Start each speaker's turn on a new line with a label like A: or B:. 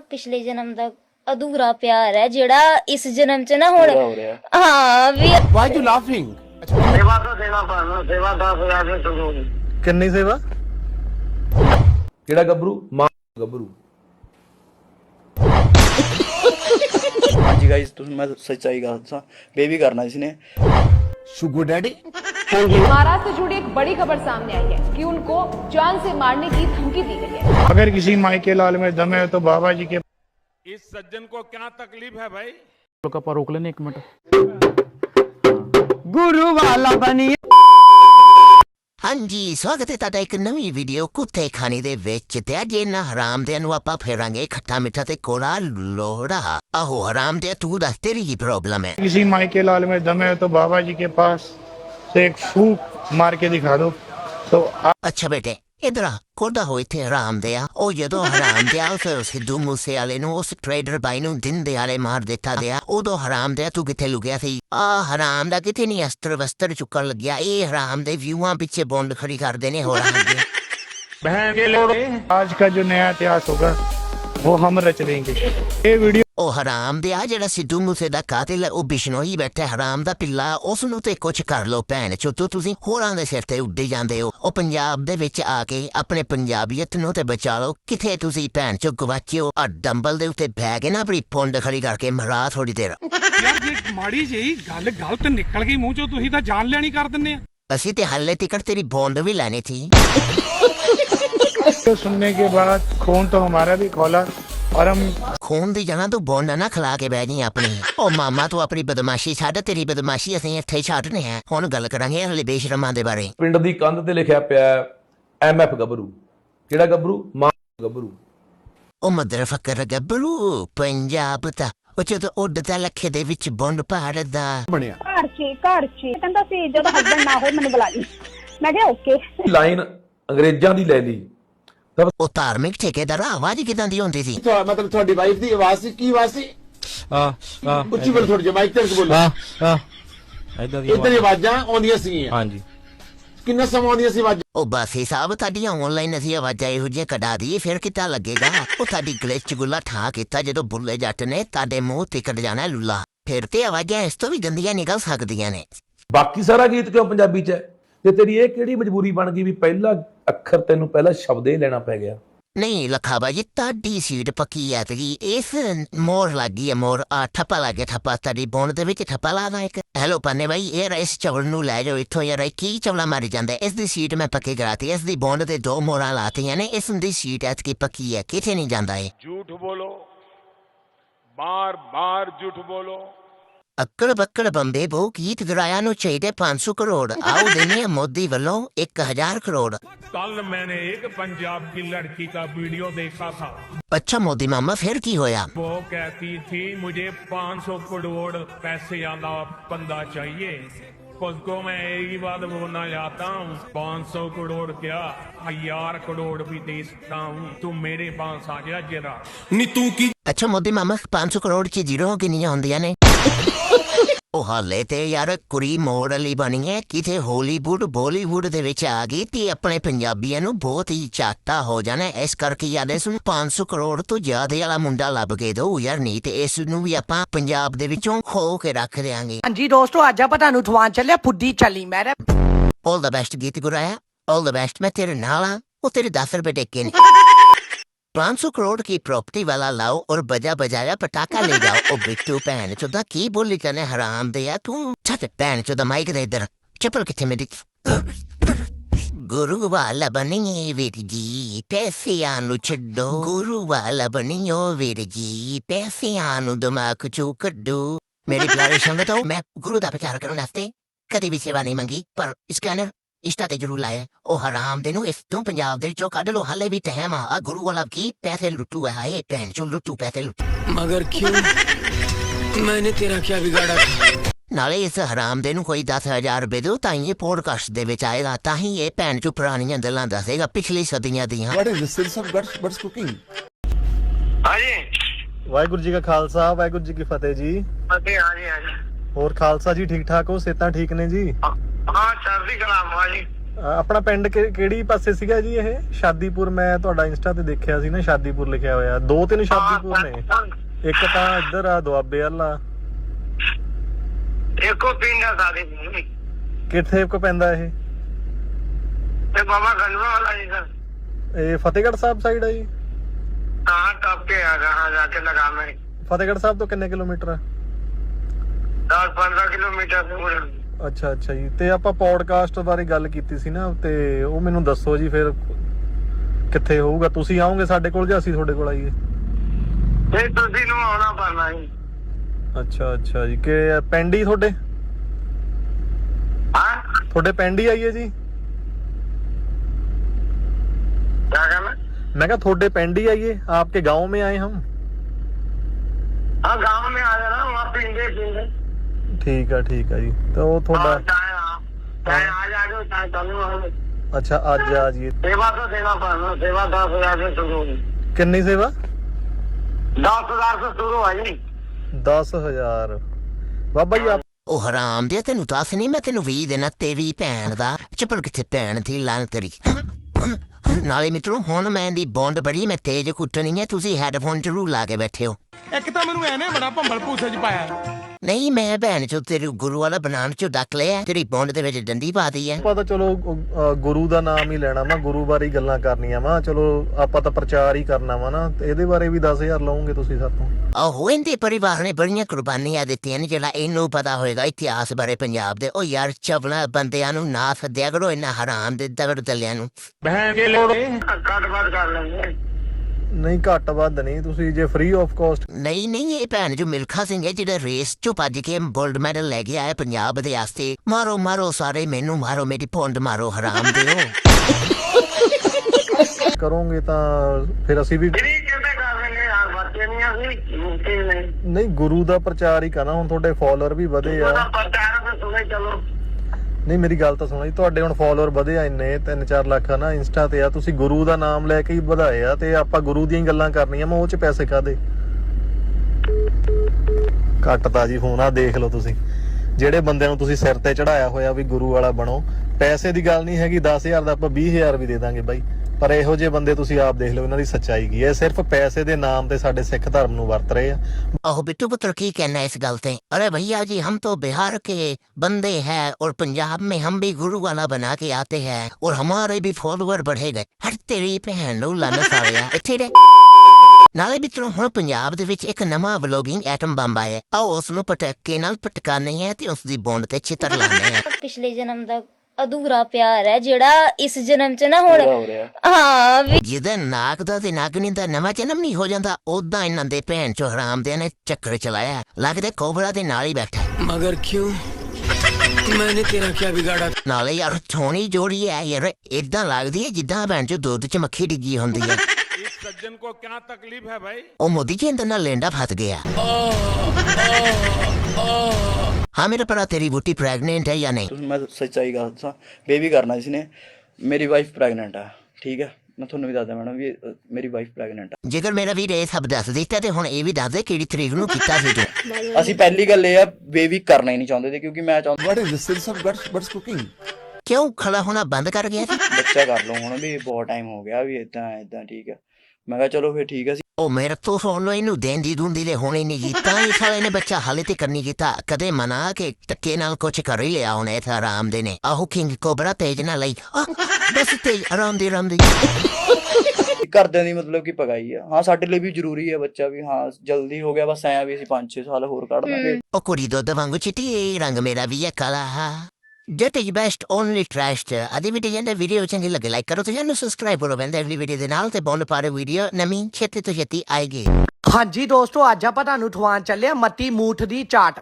A: ਪਿਛਲੇ ਜਨਮ ਦਾ ਅਧੂਰਾ ਪਿਆਰ ਹੈ ਜਿਹੜਾ ਇਸ ਜਨਮ 'ਚ ਨਾ ਹੁਣ
B: ਹਾਂ
A: ਵੀ
C: ਵਾਈ
D: ਯੂ ਲਾਫਿੰਗ ਸੇਵਾ ਤੋਂ ਸੇਵਾ ਪਾਣਾ ਸੇਵਾ 10000 ਦੇ ਤੋਂ
E: ਕਿੰਨੀ ਸੇਵਾ?
B: ਕਿਹੜਾ ਗੱਭਰੂ? ਮਾਂ ਗੱਭਰੂ।
F: ਜੀ ਗਾਇਸ ਤੁਸੀਂ ਮੈਂ ਸੱਚਾਈ ਗੱਲ ਦੱਸਾਂ ਬੇਬੀ ਕਰਨਾ ਇਸ ਨੇ।
C: ਸ਼ੁਗਰ ਡੈਡੀ
G: महाराष्ट्र से जुड़ी एक बड़ी खबर सामने आई है कि उनको जान से मारने की धमकी दी गई है
H: अगर किसी माई के लाल में दम है तो बाबा जी के
I: इस सज्जन को क्या तकलीफ है भाई
H: लोग ਆਪਾਂ ਰੋਕ ਲੈਨੇ ਇੱਕ ਮਿੰਟ
C: Guru wala bani.
J: ਹਾਂਜੀ ਸਵਾਗਤ ਹੈ ਤੁਹਾਡਾ ਇੱਕ ਨਵੀਂ ਵੀਡੀਓ ਕੁੱਤੇ ਖਾਣੇ ਦੇ ਵਿੱਚ ਤੇ ਅੱਜ ਇਹਨਾਂ ਹਰਾਮ ਦੇ ਨੂੰ ਆਪਾਂ ਫੇਰਾਂਗੇ ਖੱਟਾ ਮਿੱਠਾ ਤੇ ਕੋਲਾ ਲੋੜਾ ਆਹੋ ਹਰਾਮ ਦੇ ਤੂੰ ਦੱਸ ਤੇਰੀ ਕੀ ਪ੍ਰੋਬਲਮ ਹੈ
H: किसी माई के लाल में दम है तो बाबा जी के पास से एक फूक मार के दिखा दो तो आप
J: ਅੱਛਾ ਬੇਟੇ ਇਧਰ ਆ ਕੋਦਾ ਹੋਏ ਤੇ ਹਰਾਮ ਦੇ ਆ ਉਹ ਜਦੋਂ ਹਰਾਮ ਦੇ ਆ ਫਿਰ ਸਿੱਧੂ ਮੂਸੇ ਵਾਲੇ ਨੂੰ ਉਸ ਟ੍ਰੇਡਰ ਬਾਈ ਨੂੰ ਦਿਨ ਦੇ ਆਲੇ ਮਾਰ ਦਿੱਤਾ ਗਿਆ ਉਦੋਂ ਹਰਾਮ ਦੇ ਤੂੰ ਕਿੱਥੇ ਲੁਕਿਆ ਸੀ ਆ ਹਰਾਮ ਦਾ ਕਿਤੇ ਨਹੀਂ ਅਸਤਰ ਵਸਤਰ ਚੁੱਕਣ ਲੱਗਿਆ ਇਹ ਹਰਾਮ ਦੇ ਵਿਊਆਂ ਪਿੱਛੇ ਬੌਂਡ ਖੜੀ ਕਰਦੇ ਨੇ ਹੋ ਰਹਾ ਹੈ
H: बहन के लोड़े आज का जो नया इतिहास होगा वो हम रच देंगे ये वीडियो
J: ਉਹ ਹਰਾਮ ਦੇ ਆ ਜਿਹੜਾ ਸਿੱਧੂ ਮੂਸੇ ਦਾ ਕਾਤਿਲ ਹੈ, ਉਹ ਬਿਸ਼ਨੋਈ ਬੈਠਾ ਹਰਾਮ ਦਾ ਪਿੱਲਾ ਉਸ ਨੂੰ ਤੇ ਕੁਝ ਕਰ ਲੋ ਭੈਣ ਚੋਤੋ ਤੁਸੀਂ ਹੋਰਾਂ ਦੇ ਸਿਰ ਤੇ ਉੱਡੇ ਜਾਂਦੇ ਹੋ ਉਹ ਪੰਜਾਬ ਦੇ ਵਿੱਚ ਆ ਕੇ ਆਪਣੇ ਪੰਜਾਬੀਅਤ ਨੂੰ ਤੇ ਬਚਾ ਲਓ ਕਿਥੇ ਤੁਸੀਂ ਭੈਣ ਚੋ ਗਵਾਚੇ ਹੋ ਆ ਡੰਬਲ ਦੇ ਉੱਤੇ ਬਹਿ ਕੇ ਨਾ ਆਪਣੀ ਪੁੰਡ ਖੜੀ ਕਰਕੇ ਮਰਾ ਥੋੜੀ ਦੇਰ
H: ਯਾਰ ਜੇ ਮਾੜੀ ਜਿਹੀ ਗੱਲ ਗਲਤ ਨਿਕਲ ਗਈ ਮੂੰਹ ਚੋਂ ਤੁਸੀਂ ਤਾਂ ਜਾਨ ਲੈਣੀ ਕਰ ਦਿੰਦੇ ਆ
J: ਅਸੀਂ ਤੇ ਹੱਲੇ ਟਿਕਟ ਤੇਰੀ ਬੌਂਡ ਵੀ ਲੈਣੀ ਥੀ
H: तो सुनने के बाद खून तो हमारा भी खोला ਪਰਮ
J: ਖੂਨ ਦੀ ਜਗ੍ਹਾ ਤੂੰ ਬੋਨ ਨਾ ਖਲਾ ਕੇ ਬਹਿ ਆਪਣੀ। ਉਹ ਮਾਮਾ ਤੂੰ ਆਪਣੀ ਬਦਮਾਸ਼ੀ ਛੱਡ ਤੇਰੀ ਬਦਮਾਸ਼ੀ ਅਸੀਂ ਇੱਥੇ ਛੱਡਨੇ ਆ। ਹੁਣ ਗੱਲ ਕਰਾਂਗੇ ਹਲੇ ਬੇਸ਼ਰਮਾਂ ਦੇ ਬਾਰੇ।
B: ਪਿੰਡ ਦੀ ਕੰਧ ਤੇ ਲਿਖਿਆ ਪਿਆ ਐਮ ਐਫ ਗੱਭਰੂ। ਕਿਹੜਾ ਗੱਭਰੂ? ਮਾਂ ਗੱਭਰੂ।
J: ਉਹ ਮਦਰਫਕਰ ਗੱਭਰੂ ਪੰਜਾਬ ਦਾ। ਉਹ ਜਦੋਂ ਉੱਡਦਾ ਲੱਖੇ ਦੇ ਵਿੱਚ ਬੰਡ ਪਹਾੜ ਦਾ ਬਣਿਆ।
G: ਘਰ ਚ ਘਰ ਚ। ਕਹਿੰਦਾ ਸੀ ਜਦੋਂ ਹਸਬੰਡ ਨਾ ਹੋਏ ਮੈਨੂੰ ਬੁਲਾ ਲਈ। ਮੈਂ ਕਿਹਾ ਓਕੇ
B: ਲਾਈਨ ਅੰਗਰੇਜ਼ਾਂ ਦੀ ਲੈ ਲਈ।
J: ਉਹ ਧਾਰਮਿਕ ਠੇਕੇਦਾਰ ਆਵਾਜ਼ ਕਿਦਾਂ ਦੀ ਹੁੰਦੀ ਸੀ?
C: ਤੁਹਾ- ਮਤਲਬ ਤੁਹਾਡੀ ਵਾਈਫ ਦੀ ਆਵਾਜ਼ ਸੀ ਕੀ ਆਵਾਜ਼ ਸੀ?
E: ਆ ਆ।
C: ਉੱਚੀ ਬੋਲ ਥੋੜੀ ਜਿਹੀ ਮਾਈਕ ਤੇ ਬੋਲੋ।
E: ਆ ਆ। ਇਦਾਂ ਦੀ
C: ਇਦਾਂ ਦੀ ਆਵਾਜ਼ਾਂ। ਆਉਂਦੀਆਂ ਸੀਗੀਆਂ।
E: ਹਾਂਜੀ।
C: ਕਿੰਨਾ ਸਮਾਂ ਆਉਂਦੀਆਂ ਸੀ ਆਵਾਜ਼ਾਂ?
J: ਉਹ ਬਾਸੀ ਸਾਹਿਬ ਤੁਹਾਡੀਆਂ ਆਨਲਾਈਨ ਅਸੀਂ ਆਵਾਜ਼ਾਂ ਇਹੋ ਜਿਹੀਆਂ ਕਢਾ ਦਈਏ ਫਿਰ ਕਿੱਦਾਂ ਲੱਗੇਗਾ? ਉਹ ਤੁਹਾਡੀ ਗਲਿਚ ਗੁੱਲਾ ਠਾ ਕੀਤਾ ਜਦੋਂ ਬੁੱਲੇ ਜੱਟ ਨੇ ਤੁਹਾਡੇ ਮੂੰਹ ਤੇ ਕੱਢ ਜਾਣਾ ਲੁੱਲਾ। ਫਿਰ ਤੇ ਆਵਾਜ਼ਾਂ ਇਸ ਤੋਂ ਵੀ ਗੰਦੀਆਂ ਨਿਕਲ ਸਕਦੀਆਂ ਨੇ।
B: ਬਾਕੀ ਸਾਰਾ ਗੀਤ ਕਿਉਂ ਪੰਜਾਬੀ ਚ ਹੈ? ਤੇ ਤੇਰੀ ਇਹ ਕਿਹੜੀ ਮਜਬੂਰੀ ਬਣ ਗਈ ਵੀ ਪਹਿਲਾ ਅੱਖਰ ਤੈਨੂੰ ਪਹਿਲਾ ਸ਼ਬਦ ਹੀ ਲੈਣਾ ਪੈ ਗਿਆ?
J: ਨਹੀਂ ਲਖਾ ਬਾਜੀ ਤੁਹਾਡੀ ਸੀਟ ਪੱਕੀ ਆ ਤੇਰੀ। ਇਸ ਮੋਰ ਲੱਗੀ ਆ ਮੋਰ। ਆ ਠੱਪਾ ਲੱਗੇ ਠੱਪਾ। ਤੇਰੀ ਬੋਨ ਦੇ ਵਿੱਚ ਠੱਪਾ ਲਾਣਾ ਇੱਕ। ਹੈਲੋ ਪੰਨੇ ਭਾਈ ਇਹ ਇਸ ਚੌਲ ਨੂੰ ਲੈ ਜਾਓ ਇੱਥੋਂ। ਯਾਰ ਇਹ ਕੀ ਚੌਲਾ ਮਾਰੀ ਜਾਂਦਾ? ਇਸ ਦੀ ਸੀਟ ਮੈਂ ਪੱਕੀ ਕਰਾਤੀ। ਇਸ ਦੀ ਬੋਨ ਤੇ ਦੋ ਮੋਰਾਂ ਲਾਤੀਆਂ ਨੇ। ਇਸ ਦੀ ਸੀਟ ਐਤ ਕੀ ਪੱਕੀ ਹੈ ਕਿਥੇ ਨਹੀਂ ਜਾਂਦਾ ਇਹ।
I: ਝੂਠ ਬੋਲੋ। ਬਾਰ ਬਾਰ ਝੂਠ ਬੋਲੋ।
J: ਅੱਕੜ ਬੱਕੜ ਬੰਦੇ ਬੋ ਗੀਤ ਗਰਾਇਆ ਨੂੰ ਚਾਹੀਦੇ 500 ਕਰੋੜ ਆਓ ਦੇਨੇ ਆ ਮੋਦੀ ਵੱਲੋਂ 1000 ਕਰੋੜ
I: कल मैंने एक पंजाब की लड़की का वीडियो देखा था
J: ਅੱਛਾ ਮੋਦੀ ਮਾਮਾ ਫਿਰ ਕੀ ਹੋਇਆ
I: वो कहती थी मुझे 500 करोड़ पैसे वाला बंदा चाहिए उसको मैं एक ही बात बोलना चाहता हूँ 500 करोड़ क्या हजार करोड़ भी दे सकता हूँ तू मेरे पास आ जा जरा
J: ਅੱਛਾ ਮੋਦੀ ਮਾਮਾ 500 ਕਰੋੜ ਚ ਜ਼ੀਰੋ ਕਿੰਨੀਆਂ ਹੁੰਦੀਆਂ ਨੇ ਉਹ ਹਾਲੇ ਤੇ ਯਾਰ ਕੁੜੀ ਮੋੜ ਲਈ ਬਣੀ ਹੈ ਕਿਤੇ ਹਾਲੀਵੁੱਡ ਬਾਲੀਵੁੱਡ ਦੇ ਵਿੱਚ ਆ ਗਈ ਤੇ ਆਪਣੇ ਪੰਜਾਬੀਆਂ ਨੂੰ ਬਹੁਤ ਹੀ ਚਾਟਾ ਹੋ ਜਾਣਾ। ਇਸ ਕਰਕੇ ਯਾਰ ਇਸ ਨੂੰ 500 ਕਰੋੜ ਤੋਂ ਜ਼ਿਆਦਾ ਵਾਲਾ ਮੁੰਡਾ ਲੱਭ ਕੇ ਦੋ ਯਾਰ ਨਹੀਂ ਤੇ ਇਸ ਨੂੰ ਵੀ ਆਪਾਂ ਪੰਜਾਬ ਦੇ ਵਿੱਚੋਂ ਖੋ ਕੇ ਰੱਖ ਦਿਆਂਗੇ।
K: ਹਾਂਜੀ ਦੋਸਤੋ ਅੱਜ ਆਪਾਂ ਤੁਹਾਨੂੰ ਥਵਾਨ ਚੱਲਿਆ ਫੁੱਡੀ ਚੱਲੀ ਮੈਂ।
J: ਆਲ ਦਾ ਬੈਸਟ ਗੀਤ ਗੁਰਾਇਆ। ਆਲ ਦਾ ਬੈਸਟ ਮੈਂ ਤੇਰੇ ਨਾਲ ਆ। ਉਹ ਤੇਰੇ 10 ਰੁਪਏ ਟੇਕੇ ਨੇ। 500 करोड़ की प्रॉपर्टी वाला लाओ और बजा बजाया पटाखा ले जाओ ओ बिट्टू भैन चोदा की बोली कने हराम दे यार तू छत भैन चोदा माइक दे इधर चप्पल किथे मेरी ਗੁਰੂ ਵਾਲਾ ਬਣੀਏ ਵੀਰ ਜੀ ਪੈਸਿਆਂ ਨੂੰ ਛੱਡੋ ਗੁਰੂ ਵਾਲਾ ਬਣੀਓ ਵੀਰ ਜੀ ਪੈਸਿਆਂ ਨੂੰ ਦਿਮਾਗ ਚੋਂ ਕੱਢੋ ਮੇਰੀ ਪਿਆਰੀ ਸੰਗਤੋ ਮੈਂ ਗੁਰੂ ਦਾ ਪ੍ਰਚਾਰ ਕਰਨ ਵਾਸਤੇ ਕਦੇ ਵੀ ਸੇਵਾ ਨਹੀਂ ਮੰਗੀ ਪਰ ਸਕੈਨਰ ਇਸ਼ਟਾ ਤੇ ਜ਼ਰੂਰ ਲਾਇਆ ਉਹ ਹਰਾਮ ਦੇ ਨੂੰ ਇਸ ਤੋਂ ਪੰਜਾਬ ਦੇ ਵਿੱਚੋਂ ਕੱਢ ਲੋ ਹਲੇ ਵੀ ਟਾਈਮ ਆ ਆਹ ਗੁਰੂ ਵਾਲਾ ਕੀ ਪੈਸੇ ਲੁੱਟੂ ਹੈ ਹਾਏ ਭੈਣ ਚੋਂ ਲੁੱਟੂ ਪੈਸੇ ਲੁੱਟੂ
K: ਮਗਰ ਕਿਉਂ ਮੈਨੇ ਤੇਰਾ ਕੀ ਵਿਗਾੜਾ
J: ਨਾਲੇ ਇਸ ਹਰਾਮ ਦੇ ਨੂੰ ਕੋਈ 10000 ਰੁਪਏ ਦਿਓ ਤਾਂ ਹੀ ਇਹ ਪੋਡਕਾਸਟ ਦੇ ਵਿੱਚ ਆਏਗਾ ਤਾਂ ਹੀ ਇਹ ਭੈਣ ਚੋਂ ਪੁਰਾਣੀਆਂ ਗੱਲਾਂ ਦੱਸੇਗਾ ਪਿਛਲੀ ਸਦੀਆਂ ਦੀਆਂ
C: what is this sense of guts butts cooking
D: हाँ जी
E: ਵਾਹਿਗੁਰੂ ਜੀ ਕਾ ਖਾਲਸਾ ਵਾਹਿਗੁਰੂ ਜੀ ਕੀ ਫਤਿਹ ਜੀ
D: हाँ जी हाँ जी हाँ जी
E: ਹੋਰ ਖਾਲਸਾ ਜੀ ਠੀਕ ਠਾਕ ਹੋ ਸਿਹਤਾਂ ਠੀਕ ਨੇ ਜੀ
D: ਹਾਂ ਚੜ੍ਹਦੀ ਕਲਾ ਮਾ ਜੀ।
E: ਆਪਣਾ ਪਿੰਡ ਕਿ- ਕਿਹੜੀ ਪਾਸੇ ਸੀਗਾ ਜੀ ਇਹ? ਸ਼ਾਦੀਪੁਰ ਮੈਂ ਤੁਹਾਡਾ ਇੰਸਟਾ ਤੇ ਦੇਖਿਆ ਸੀ ਨਾ ਸ਼ਾਦੀਪੁਰ ਲਿਖਿਆ ਹੋਇਆ। ਦੋ ਤਿੰਨ ਸ਼ਾਦੀਪੁਰ ਨੇ। ਇੱਕ ਤਾਂ ਇੱਧਰ ਆ ਦੁਆਬੇ ਵਾਲਾ
D: ਇੱਕੋ ਪਿੰਡਾ ਸਾਡੇ ਵੀ
E: ਕਿੱਥੇ ਕੋ ਪੈਂਦਾ ਇਹ?
D: ਤੇ ਬਾਬਾ ਗੰਡਵਾ ਵਾਲਾ ਜੀ ਸਰ
E: ਇਹ ਫਤਿਹਗੜ੍ਹ ਸਾਹਿਬ ਸਾਈਡ ਆ ਜੀ?
D: ਤਾਂ ਟੱਪ ਕੇ ਆ ਰਹਾ ਜਾ ਕੇ ਲਗਾ ਮੈਂ
E: ਫਤਿਹਗੜ੍ਹ ਸਾਹਿਬ ਤੋਂ ਕਿੰਨੇ ਕਿਲੋਮੀਟਰ ਆ?
D: 10 15 ਕਿਲੋਮੀਟਰ ਦੂਰ
E: ਅੱਛਾ ਅੱਛਾ ਜੀ ਤੇ ਆਪਾਂ ਪੌਡਕਾਸਟ ਬਾਰੇ ਗੱਲ ਕੀਤੀ ਸੀ ਨਾ ਤੇ ਉਹ ਮੈਨੂੰ ਦੱਸੋ ਜੀ ਫਿਰ ਕਿੱਥੇ ਹੋਊਗਾ ਤੁਸੀਂ ਆਓਗੇ ਸਾਡੇ ਕੋਲ ਜਾਂ ਅਸੀਂ ਤੁਹਾਡੇ ਕੋਲ ਆਈਏ
D: ਤੇ ਤੁਸੀਂ ਨੂੰ ਆਉਣਾ ਪੜਨਾ ਜੀ
E: ਅੱਛਾ ਅੱਛਾ ਜੀ ਕਿ ਪਿੰਡ ਹੀ ਤੁਹਾਡੇ
D: ਹਾਂ
E: ਤੁਹਾਡੇ ਪਿੰਡ ਹੀ ਆਈਏ ਜੀ
D: क्या कहना
E: मैं कहा थोड़े पिंड ही आइए आपके गांव में आए हम
D: हाँ गांव में आ जाना वहाँ पिंडे पिंडे ਠੀਕ ਆ ਠੀਕ ਆ ਜੀ। ਤਾਂ ਉਹ ਤੁਹਾਡਾ
E: ਆ। ਜਾ ਕੇ ਤਾਂ
D: ਤੁਹਾਨੂੰ ਅੱਛਾ ਅੱਜ ਆ ਜੀ ਸੇਵਾ ਤੋਂ ਸੇਵਾ ਪਾਣਾ ਸੇਵਾ
E: 10000 ਤੋਂ
D: ਸ਼ੁਰੂ ਕਿੰਨੀ ਸੇਵਾ? 10000 ਤੋਂ ਸ਼ੁਰੂ
E: ਹੋਈ। ਜੀ 10000 ਬਾਬਾ ਜੀ
J: ਉਹ ਹਰਾਮ ਦੇ ਤੈਨੂੰ ਦੱਸ ਨਹੀਂ ਮੈਂ ਤੈਨੂੰ ਵੀ ਦੇਣਾ ਤੇਰੀ ਭੈਣ ਦਾ। ਚੱਪਲ ਕਿੱਥੇ ਭੈਣ ਦੀ ਲਾਨ ਤੇਰੀ। ਨਾਲੇ ਮਿੱਤਰੋ ਹੁਣ ਮੈਂ ਦੀ ਬੌਂਡ ਬੜੀ ਮੈਂ ਤੇਜ਼ ਕੁੱਟਣੀ ਹੈ ਤੁਸੀਂ ਹੈੱਡਫੋਨ ਜ਼ਰੂਰ ਲਾ ਕੇ ਬੈਠੇ ਹੋ।
I: ਇੱਕ ਤਾਂ ਮੈਨੂੰ ਐਨੇ ਬੜਾ ਭੰਬਲ ਭੂਸੇ ਚ ਪਾਇਆ।
J: ਨਹੀਂ ਮੈਂ ਭੈਣ ਚੋ ਤੇਰੇ ਗੁਰੂ ਵਾਲਾ ਬਣਾਉਣ ਚੋ ਡੱਕ ਲਿਆ। ਤੇਰੀ ਬੌਂਡ ਦੇ ਵਿੱਚ ਡੰਡੀ ਪਾਤੀ ਹੈ।
E: ਆਪਾਂ ਤਾਂ ਚਲੋ ਗੁਰੂ ਦਾ ਨਾਮ ਹੀ ਲੈਣਾ ਵਾ ਗੁਰੂ ਬਾਰੇ ਗੱਲਾਂ ਕਰਨੀਆਂ ਵਾ। ਚਲੋ ਆਪਾਂ ਤਾਂ ਪ੍ਰਚਾਰ ਹੀ ਕਰਨਾ ਵਾ ਨਾ। ਤੇ ਇਹਦੇ ਬਾਰੇ ਵੀ 10000 ਲਓਗੇ ਤੁਸੀਂ ਸਾਤੋਂ
J: ਉਹ ਇਹਦੇ ਪਰਿਵਾਰ ਨੇ ਬੜੀਆਂ ਕੁਰਬਾਨੀਆਂ ਦਿੱਤੀਆਂ ਨੇ ਜਿਹੜਾ ਇਹਨੂੰ ਪਤਾ ਹੋਏਗਾ ਇਤਿਹਾਸ ਬਾਰੇ ਪੰਜਾਬ ਦੇ। ਉਹ ਯਾਰ ਚਵਲਾ ਬੰਦਿਆਂ ਨੂੰ ਨਾ ਸੱਦਿਆ ਕਰੋ ਇਹਨਾਂ ਹਰਾਮ ਦੇ ਦਗੜ ਦਲਿਆਂ ਨੂੰ।
D: ਬਹਿਣ ਕੇ ਲੋੜੇ ਘੱਟ ਵੱਧ ਕਰ ਲੈਂਗੇ
E: ਨਹੀਂ ਘੱਟ ਵੱਧ ਨਹੀਂ ਤੁਸੀਂ ਜੇ ਫ੍ਰੀ ਆਫ ਕਾਸਟ
J: ਨਹੀਂ ਨਹੀਂ ਇਹ ਭੈਣ ਜੋ ਮਿਲਖਾ ਸਿੰਘ ਹੈ ਜਿਹੜਾ ਰੇਸ ਚੋਂ ਭੱਜ ਕੇ ਗੋਲਡ ਮੈਡਲ ਲੈ ਕੇ ਆਇਆ ਪੰਜਾਬ ਦੇ ਵਾਸਤੇ ਮਾਰੋ ਮਾਰੋ ਸਾਰੇ ਮੈਨੂੰ ਮਾਰੋ ਮੇਰੀ ਪੌਂਡ ਮਾਰੋ ਹਰਾਮ ਦਿਓ
E: ਕਰੋਗੇ ਤਾਂ ਫਿਰ ਅਸੀਂ ਵੀ
D: ਫ੍ਰੀ ਕਿਤੇ ਕਰ ਲੈਂਦੇ ਯਾਰ ਬੱਚੇ ਨਹੀਂ ਅਸੀਂ ਮੁਕਤੀ ਨਹੀਂ
E: ਨਹੀਂ ਗੁਰੂ ਦਾ ਪ੍ਰਚਾਰ ਹੀ ਕਰਨਾ ਹੁਣ ਤੁਹਾਡੇ ਫਾਲੋਅਰ ਵੀ ਵਧੇ ਆ।
D: ਪਤਾ ਹੈ ਤੁਸੀਂ ਚਲੋ।
E: ਨਹੀਂ, ਮੇਰੀ ਗੱਲ ਤਾਂ ਸੁਣੋ ਜੀ, ਤੁਹਾਡੇ ਹੁਣ ਫਾਲੋਅਰ ਵਧੇ ਆ ਇੰਨੇ 3-4 ਲੱਖ ਆ ਨਾ ਇੰਸਟਾ ਤੇ ਆ, ਤੁਸੀਂ ਗੁਰੂ ਦਾ ਨਾਮ ਲੈ ਕੇ ਹੀ ਵਧਾਏ ਆ ਤੇ ਆਪਾਂ ਗੁਰੂ ਦੀਆਂ ਹੀ ਗੱਲਾਂ ਕਰਨੀਆਂ ਮੈਂ ਉਹ ਚ ਪੈਸੇ ਕਾਦੇ ਘੱਟਤਾ ਜੀ ਫੋਨ ਆ, ਦੇਖ ਲਓ ਤੁਸੀਂ। ਜਿਹੜੇ ਬੰਦੇ ਨੂੰ ਤੁਸੀਂ ਸਿਰ ਤੇ ਚੜਾਇਆ ਹੋਇਆ ਵੀ ਗੁਰੂ ਵਾਲਾ ਬਣੋ, ਪੈਸੇ ਦੀ ਗੱਲ ਨਹੀਂ ਹੈਗੀ 10000 ਦਾ ਆਪਾਂ 20000 ਵੀ ਦੇ ਦਾਂਗੇ ਬਾਈ। ਪਰ ਇਹੋ ਜਿਹੇ ਬੰਦੇ ਤੁਸੀਂ ਆਪ ਦੇਖ ਲਓ ਇਹਨਾਂ ਦੀ ਸੱਚਾਈ ਕੀ ਹੈ ਇਹ ਸਿਰਫ ਪੈਸੇ ਦੇ ਨਾਮ ਤੇ ਸਾਡੇ ਸਿੱਖ ਧਰਮ ਨੂੰ ਵਰਤ ਰਹੇ ਆ
J: ओह बिट्टू पुत्र की कहना है इस गलते अरे भैया जी हम तो बिहार के बंदे हैं और पंजाब में हम भी गुरु वाला बना के आते हैं और हमारे भी फॉलोअर बढ़े गए हर तेरी भैन ਨੂੰ ਲਾਣਾ ਸਾਰਿਆ ਇੱਥੇ ਦੇ ਨਾਲੇ ਮਿੱਤਰੋ ਹੁਣ ਪੰਜਾਬ ਦੇ ਵਿੱਚ ਇੱਕ ਨਵਾਂ ਵਲੋਗਿੰਗ ਐਟਮ ਬੰਬ ਆਇਆ ਆਓ ਉਸ ਨੂੰ ਪਟਕੇ ਨਾਲ ਪਟਕਾਣੇ ਹੈ ਤੇ ਉਸ ਦੀ ਬੌਂਡ ਤੇ ਚਿੱਤਰ ਲਾਣੇ ਹੈ
A: ਪਿਛਲੇ ਜਨਮ ਦਾ ਅਧੂਰਾ ਪਿਆਰ ਹੈ ਜਿਹੜਾ ਇਸ ਜਨਮ 'ਚ ਨਾ ਹੁਣ
F: ਪੂਰਾ ਹੋ ਰਿਹਾ
A: ਹਾਂ ਵੀ
J: ਜਿਹਦਾ ਨਾਕ ਦਾ ਤੇ ਨਾਗਣੀ ਦਾ ਨਵਾਂ ਜਨਮ ਨਹੀਂ ਹੋ ਜਾਂਦਾ ਉਦਾਂ ਇਹਨਾਂ ਦੇ ਭੈਣ ਚੋ ਹਰਾਮ ਦੇ ਨੇ ਚੱਕਰ ਚਲਾਇਆ ਲੱਗਦਾ ਕੋਬਰਾ ਦੇ ਨਾਲ ਹੀ ਬੈਠਾ ਹੈ।
K: मगर क्यों मैंने तेरा क्या बिगाड़ा
J: ਨਾਲੇ ਯਾਰ ਥੋਣੀ ਜੋੜੀ ਹੈ ਯਾਰ ਇਦਾਂ ਲੱਗਦੀ ਹੈ ਜਿੱਦਾਂ ਭੈਣ ਚੋ ਦੁੱਧ ਚ ਮੱਖੀ ਡਿੱਗੀ ਹੁੰਦੀ ਹੈ
I: इस सज्जन को क्या तकलीफ है भाई
J: ਉਹ ਮੋਦੀ ਜੀ ਅੰਦਰ ਨਾਲ ਲੈਂਡਾ ਫਸ ਗਿਆ ਹਾਂ ਮੇਰਾ ਭਰਾ ਤੇਰੀ ਬੁੱਟੀ ਪ੍ਰੈਗਨੈਂਟ ਹੈ ਜਾਂ ਨਹੀਂ
F: ਤੁਸੀਂ ਮੈਂ ਸੱਚਾਈ ਗੱਲ ਦੱਸਾਂ ਬੇਬੀ ਕਰਨਾ ਸੀ ਨੇ ਮੇਰੀ ਵਾਈਫ ਪ੍ਰੈਗਨੈਂਟ ਆ ਠੀਕ ਹੈ ਮੈਂ ਤੁਹਾਨੂੰ ਵੀ ਦੱਸਦਾ ਮੈਡਮ ਵੀ ਅ, ਮੇਰੀ ਵਾਈਫ ਪ੍ਰੈਗਨੈਂਟ ਆ
J: ਜੇਕਰ ਮੇਰਾ ਵੀਰ ਇਹ ਸਭ ਦੱਸ ਦਿੱਤਾ ਤੇ ਹੁਣ ਇਹ ਵੀ ਦੱਸ ਦੇ ਕਿਹੜੀ ਤਰੀਕ ਨੂੰ ਕੀਤਾ ਸੀ ਤੂੰ
F: ਅਸੀਂ ਪਹਿਲੀ ਗੱਲ ਇਹ ਆ ਬੇਬੀ ਕਰਨਾ ਹੀ ਨਹੀਂ ਚਾਹੁੰਦੇ ਤੇ ਕਿਉਂਕਿ ਮੈਂ ਚਾਹੁੰਦਾ
C: What is the sense of what's, what's cooking?
J: ਕਿਉਂ ਖੜਾ ਹੋਣਾ ਬੰਦ ਕਰ ਗਿਆ ਸੀ
F: ਬੱਚਾ ਕਰ ਲਓ ਹੁਣ ਵੀ ਬਹੁਤ ਟਾਈਮ ਹੋ ਗਿਆ ਵੀ ਇਦਾਂ ਇਦਾਂ ਠੀਕ ਹੈ ਮੈਂ ਕਿਹਾ ਚਲੋ ਫਿਰ ਠੀਕ ਹੈ
J: ਉਹ ਮੇਰਾ ਤੋਂ ਲੋ ਇਹਨੂੰ ਦੇਂਦੀ ਦੁੰਦੀ ਦੇ ਹੋਣੇ ਨਹੀਂ ਕੀਤਾ। ਇਹ ਸਾਲੇ ਨੇ ਬੱਚਾ ਹਾਲੇ ਤੇ ਕਰਨੀ ਕੀਤਾ। ਕਦੇ ਮਨਾ ਕੇ ਟੱਕੇ ਨਾਲ ਕੁਛ ਕਰ ਹੀ ਲਿਆ ਉਹਨੇ ਤਾਂ ਆਰਾਮ ਦੇ ਨੇ। ਆਹੋ ਕਿੰਗ ਕੋਬਰਾ ਤੇਜ ਨਾਲ ਲਈ ਆਹ, ਬਸ ਤੇਜ ਆਰਾਮ ਦੀ ਆਰਾਮ ਦੀ।
F: ਘਰਦਿਆਂ ਦੀ ਮਤਲਬ ਕਿ ਪਗਾਈ ਆ। ਹਾਂ ਸਾਡੇ ਲਈ ਵੀ ਜ਼ਰੂਰੀ ਹੈ ਬੱਚਾ ਵੀ ਹਾਂ ਜਲਦੀ ਹੋ ਗਿਆ ਬਸ ਐਂ ਆ ਵੀ ਅਸੀਂ 5-6 ਸਾਲ ਹੋਰ ਕੱਢ ਦਾਂਗੇ
J: ਉਹ ਕੁੜੀ ਦੁੱਧ ਵਾਂਗੂ ਚਿੱਟੀ ਰੰਗ ਮੇਰਾ ਵੀ ਹੈ ਕਾਲਾ। Jatt is best only trashed ਅਦੀ video ਜੰਦੇ ਵੀਡੀਓ ਚੰਗੀ ਲੱਗੇ ਲਾਈਕ ਕਰੋ ਤੇ ਸਬਸਕ੍ਰਾਈਬ ਕਰੋ ਬੰਦੇ ਅਗਲੀ ਵੀਡੀਓ ਦੇ ਨਾਲ ਤੇ ਬੋਨ ਪਾਰੇ ਵੀਡੀਓ ਨਵੀਂ ਛੇਤੀ ਤੋਂ ਛੇਤੀ ਆਏਗੀ
L: ਹਾਂਜੀ ਦੋਸਤੋ ਅੱਜ ਆਪਾਂ ਤੁਹਾਨੂੰ ਠਵਾਨ ਚੱਲੇ ਮੱਤੀ ਮੂਠ ਦੀ ਚਾਟ